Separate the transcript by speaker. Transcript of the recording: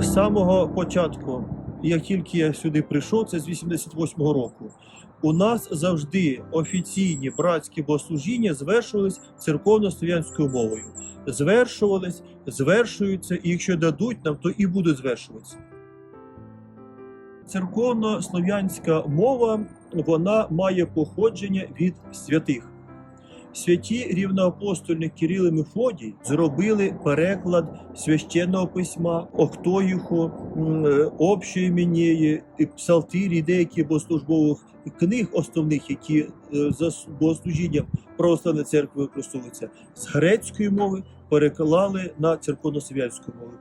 Speaker 1: З самого початку, як тільки я сюди прийшов, це з 88-го року. У нас завжди офіційні братські богослужіння звершувались церковно-слов'янською мовою. Звершувались, звершуються, і якщо дадуть нам, то і будуть звершуватися. Церковно-слов'янська мова вона має походження від святих. Святі рівноапостольник Кирил і Мефодій зробили переклад священного письма, Октоїху, е, общої мінєї, і псалтирі, і деякі богослужбових книг основних, які е, за богослужінням православної церкви використовуються з грецької мови, переклали на церковно-слов'янську мову.